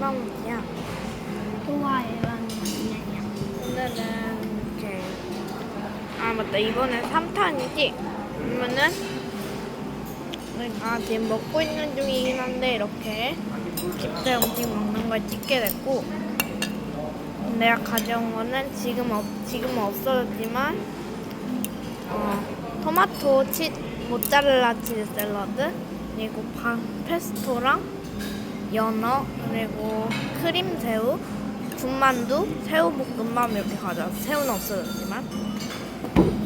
좋아해라는 거냐? 오늘은 이제 아 맞다 이번엔 3탄이지? 그러면은 내가 지금 먹고 있는 중이긴 한데 이렇게 집들 음식 먹는 걸 찍게 됐고 내가 가져온 거는 지금 없 지금은 없어졌지만 어, 토마토 치 모짜렐라 치즈 샐러드 그리고 반 페스토랑 연어 그리고 크림 새우 군만두 새우 볶음밥 이렇게 가져왔어. 새우는 없어졌지만.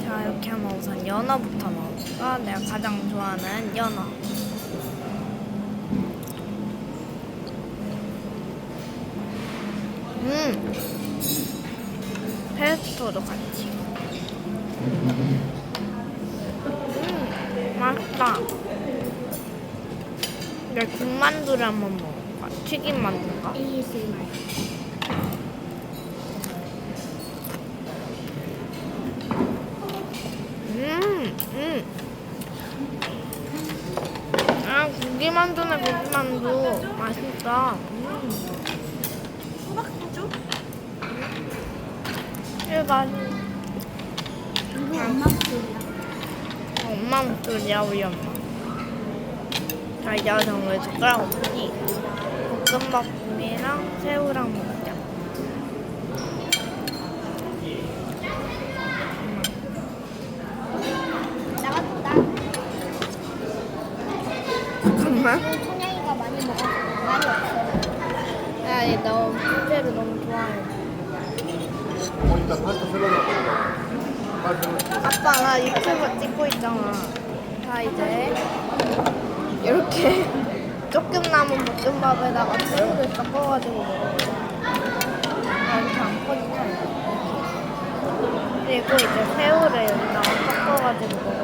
자 이렇게 하면 우선 연어부터 먹을까? 내가 가장 좋아하는 연어. 음! 페스토도 같이. 음 맛있다. 이제 군만두를 한번 먹어 볼까 튀김 만두인가? ASMR. 음, 음. 아, 고기 만두네, 고기 만두. 맛있다. 음. 이거 맛있 이거 엄마 목소리야. 엄마 목소리야, 우리 엄마. 자, 이제 왜 젓가락 없니? 볶음밥이랑 새우랑 먹자. 나갔다. 잠깐만. 소냥이가 많이 먹어서 많이 없어. 야, 얘 너무 피자를 너무 좋아해. 아빠 나 유튜브 찍고 있잖아. 자 이제 이렇게 조금 남은 볶음밥에다가 새우를 섞어가지고 먹어. 아 이렇게 안 커지냐 이거. 그리고 이제 새우를 여기다가 섞어가지고 먹어.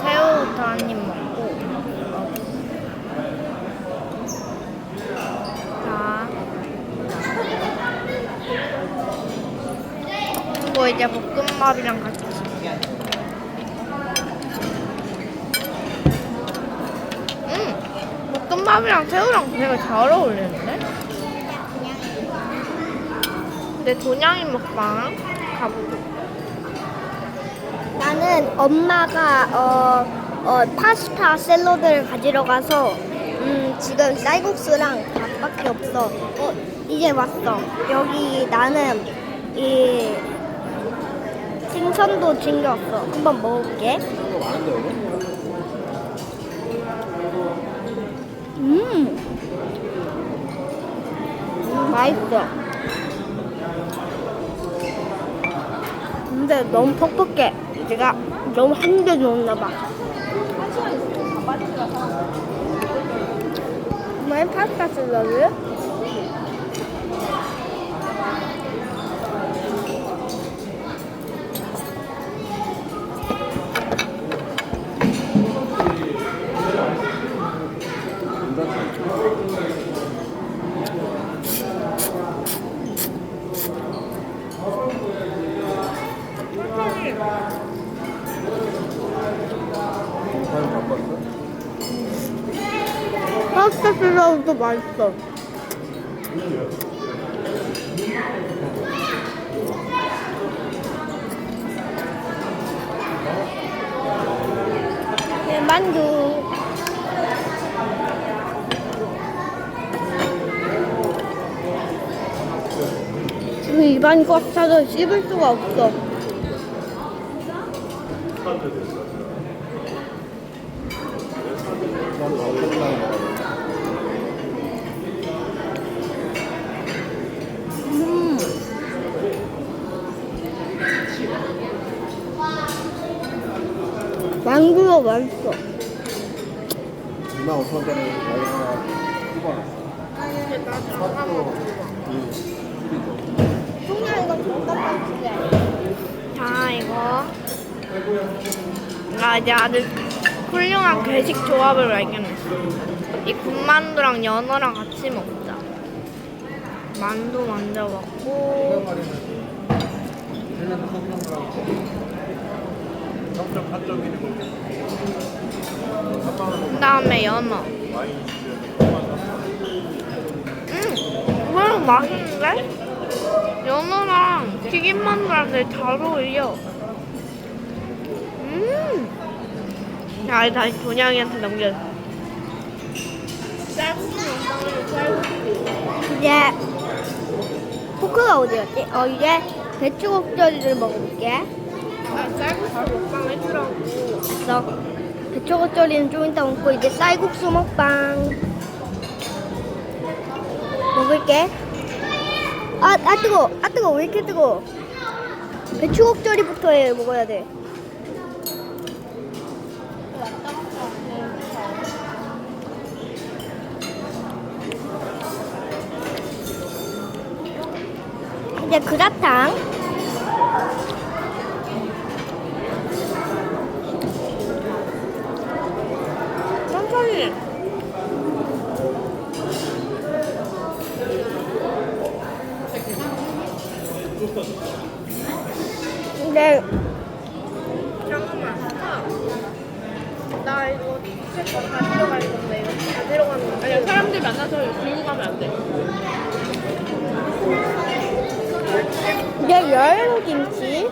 새우. 새우부터 먹고. 자. 이제 볶음밥이랑 같이 음! 볶음밥이랑 새우랑 되게 잘 어울리는데? 근데 돈양이 먹방 가보고 나는 엄마가 어, 어, 파스타 샐러드를 가지러 가서 음, 지금 쌀국수랑 밥밖에 없어. 어, 이제 왔어. 여기 나는 이 생선도 챙겼어. 한번 먹을게. 이거 많은데 여기? 음, 음 맛있어. 근데 너무 퍽퍽해. 내가 너무 한개 넣었나 봐. 정말 파스타 샐러드? 파스타 샐러드도 맛있어. 네, 만두. 지금 일반 거 차도 씹을 수가 없어. 난 어떤 날 먹어? 음. 만두가 맛있어. 2만 5천 원짜리 가격 하나 이 줄이죠. 송이야 이거 주게. 자 이거 나 이제 아주 훌륭한 괴식 조합을 발견했어 이 군만두랑 연어랑 같이 먹자 만두 먼저 먹고 헬렌 3.8.1이고 다음에 연어. 음, 이거는 맛있는데? 연어랑 튀김 만두랑 되게 잘 어울려. 음. 자, 이제 다시 돈양이한테 넘겨. 이제 포크가 어디 갔지? 어 이제 배추국절이를 먹어볼게. 아, 쌀국수 먹방 했더라고. 그래서 배추국절이는 좀 이따 먹고 이제 쌀국수 먹방 먹을게. 아, 아 뜨거, 아 뜨거, 왜 이렇게 뜨거? 배추국절이부터 해 먹어야 돼. 이제 그라탕. 근데 잠깐만. 나 이거 제거 가지러 갈 건데 이거 가지러 가는 거. 아니야 사람들 만나서 들고 가면 안 돼. 이제 열무 김치.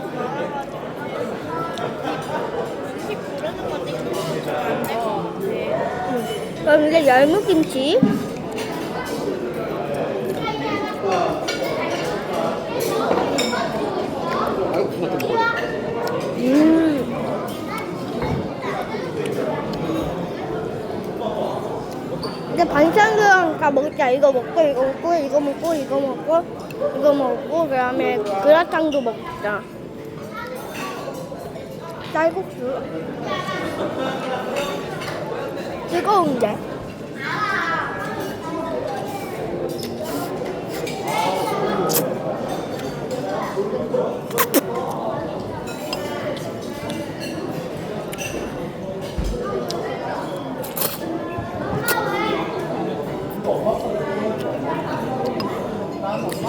응. 그럼 이제 열무 김치. 쌀국수 같은 거 먹어야 돼. 음. 반찬들랑 다 먹자. 이거 먹고 이거 먹고 이거 먹고 이거 먹고 이거 먹고 그다음에 그라탕도 먹자. 쌀국수. 뜨거운데.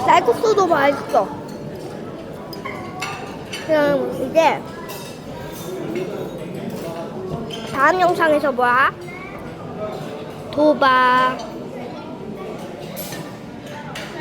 쌀국수도 맛있어. 그럼 이제 다음 영상에서 봐. 도박.